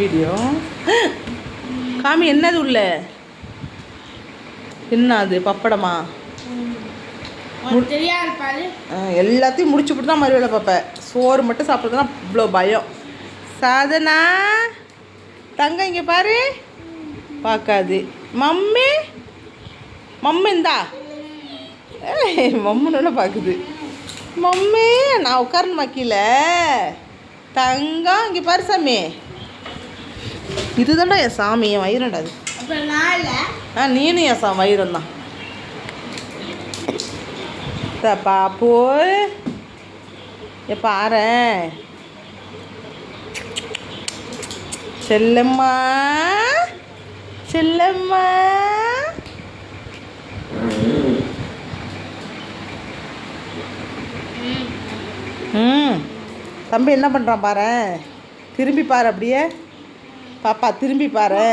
Video. காமி என்னது உள்ள? என்ன அது பப்படமா எல்லாத்தையும் முடிச்சுப்புட்டு தான் மறுவேளை பார்ப்பேன். சோறு மட்டும் சாப்பிட்றதுனா இவ்வளோ பயம். சாதனா தங்க இங்கே பாரு. பார்க்காது. மம்மி மம்மி இந்தா. மம்முன்னு பார்க்குது. மம்மி நான் உட்காரணுமா கீழே? தங்கம் இங்கே பாரு சாமி. இதுதான்டா என் சாமி என் வயிறுண்டா அது நான் ஆ நீனும் என் சா வயிறம் தான் பாப்பு ஆறேன் செல்லம்மா. செல்லம்மா. ம். தம்பி என்ன பண்ணுறான் பாரு? திரும்பி பாரு அப்படியே. பாப்பா திரும்பி பாரு